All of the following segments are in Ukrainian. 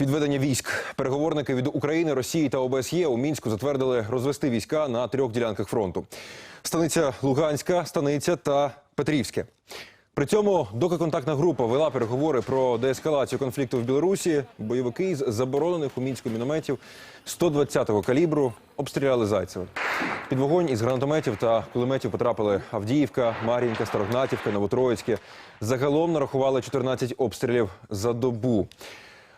Відведення військ переговорники від України, Росії та ОБСЄ у мінську затвердили розвести війська на трьох ділянках фронту: станиця Луганська, станиця та Петрівське. При цьому, доки контактна група вела переговори про деескалацію конфлікту в Білорусі, бойовики з заборонених у мінську мінометів 120-го калібру обстріляли Зайцеве. Під вогонь із гранатометів та кулеметів потрапили Авдіївка, Мар'їнка, Старогнатівка, Новотроїцьке. Загалом нарахували 14 обстрілів за добу.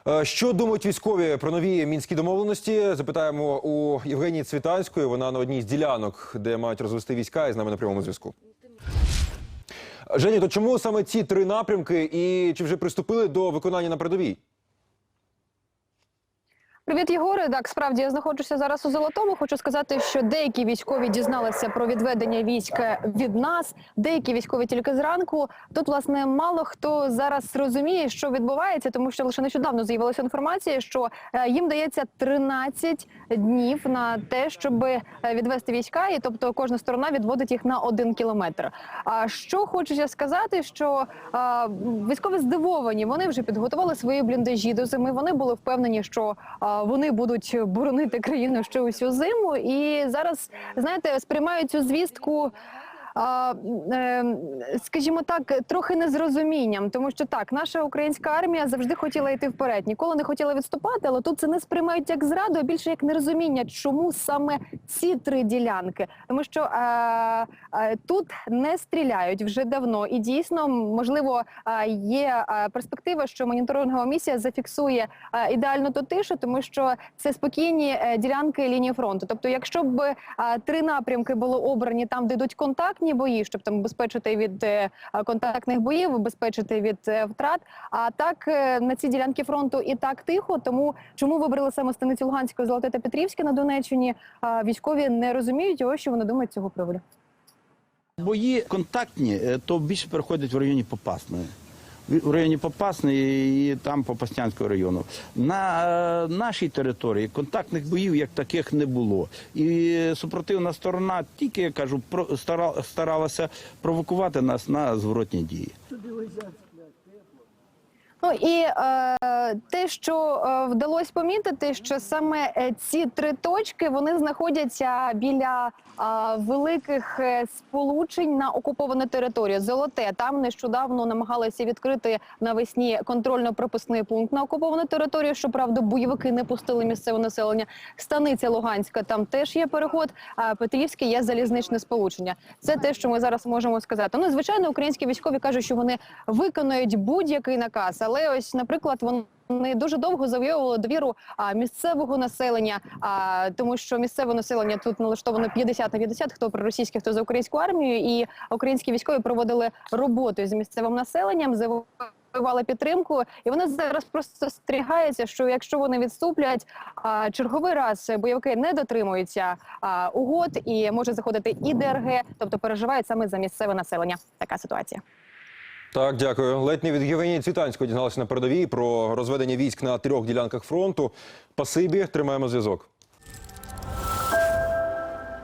Е, Що думають військові про нові мінські домовленості? Запитаємо у Євгенії Цвітанської. Вона на одній з ділянок, де мають розвести війська, і з нами на прямому зв'язку. Жені, то чому саме ці три напрямки і чи вже приступили до виконання на передовій? Привіт, Єгоре. Так, справді я знаходжуся зараз у Золотому. Хочу сказати, що деякі військові дізналися про відведення військ від нас, деякі військові тільки зранку. Тут, власне, мало хто зараз розуміє, що відбувається, тому що лише нещодавно з'явилася інформація, що е, їм дається 13 днів на те, щоб е, відвести війська, і тобто кожна сторона відводить їх на один кілометр. А що хочеться сказати, що а, військові здивовані, вони вже підготували свої бліндажі до зими. Вони були впевнені, що вони будуть боронити країну ще усю зиму, і зараз знаєте, сприймають цю звістку. Е, скажімо так, трохи незрозумінням, тому що так, наша українська армія завжди хотіла йти вперед, ніколи не хотіла відступати, але тут це не сприймають як зраду, а більше як нерозуміння, чому саме ці три ділянки. Тому що е, е, тут не стріляють вже давно, і дійсно можливо е, є е, перспектива, що моніторингова місія зафіксує ідеальну ту тишу, тому що це спокійні ділянки лінії фронту. Тобто, якщо б три напрямки були обрані там, де йдуть контактні бої, щоб там безпечити від е, контактних боїв, безпечити від е, втрат. А так е, на ці ділянки фронту і так тихо. Тому чому вибрали саме станицю Луганської, Золоте та Петрівське на Донеччині? Військові не розуміють, ось що вони думають цього приводу. Бої контактні, то більше переходять в районі Попасної. В районі Попасної і там Попаснянського району. На е, нашій території контактних боїв як таких не було. І супротивна сторона тільки, я кажу, старалася провокувати нас на зворотні дії. Ну і е, те, що е, вдалося помітити, що саме е, ці три точки вони знаходяться біля е, великих сполучень на окуповану територію. Золоте там нещодавно намагалися відкрити навесні контрольно-пропускний пункт на окуповану територію. Щоправда, бойовики не пустили місцеве населення. Станиця Луганська там теж є переход. А Петрівське є залізничне сполучення. Це те, що ми зараз можемо сказати. Ну, звичайно, українські військові кажуть, що вони виконують будь-який наказ, але ось, наприклад, вони. Дуже довго завойовували довіру а, місцевого населення, а, тому що місцеве населення тут налаштовано 50 на 50, хто проросійський, хто за українську армію, і українські військові проводили роботу з місцевим населенням, завоювали підтримку, і вони зараз просто стерігаються, що якщо вони відступлять, а, черговий раз бойовики не дотримуються а, угод і може заходити і ДРГ, тобто переживають саме за місцеве населення. Така ситуація. Так, дякую. Ледь не від Євгенії Цвітанської дізналися на передовій про розведення військ на трьох ділянках фронту. Пасибі, тримаємо зв'язок.